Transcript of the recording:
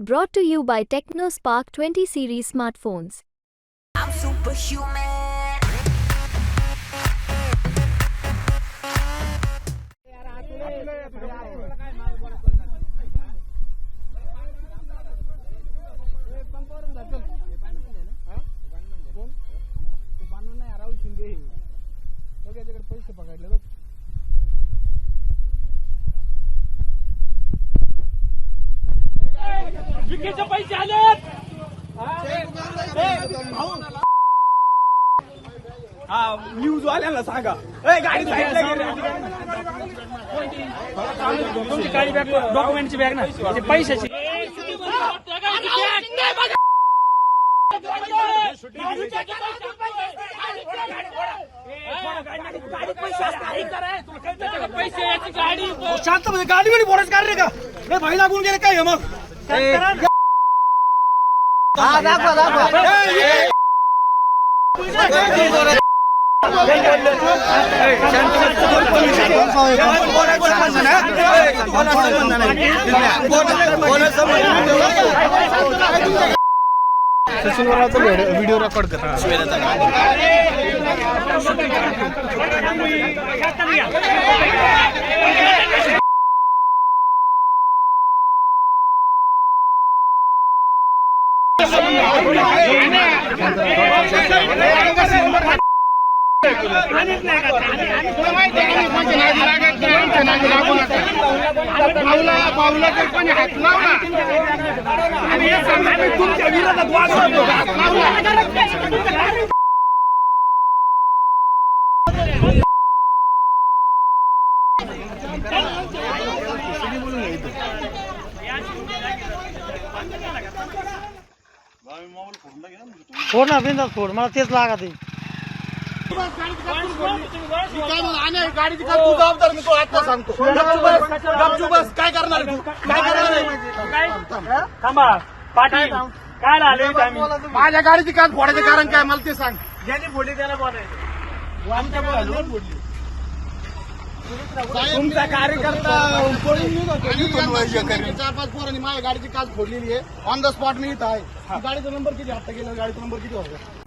Brought to you by TechnoSpark 20 series smartphones. I'm superhuman. विकेचे पैसे आलेत. हा न्यूज वाल्याला सांगा. ए, गाडी साईडला गेली. तुमची काळी बॅग डॉक्युमेंटची बॅग ना? पैशाची. पैसे याची गाडी शांत मध्ये गाडी मध्ये बोलायचं कारण रे का? हे भाई लागून गेले काय मग? हे व्हिडिओ रेकॉर्ड करा फोड ना बिंदास फोड मला तेच लागत आहे गाडीची तू जबाबदार मी तो आता सांगतो गपचूप बस, गपचूप बस. काय करणार आहे तू काय करणार आहे? थांबा. पाटील काय आले आम्ही माझ्या गाडीची काच फोडायचं कारण काय? मला ते सांग. ज्यांनी फोडली त्याला बोलायचं. कार्यकर्ता पळून निघत होता. चार पाच पोरांनी माझ्या गाडीची काच फोडलेली आहे. ऑन द स्पॉट मी इथं आहे. गाडीचा नंबर किती हप्ता गेला गाडीचा नंबर किती होता?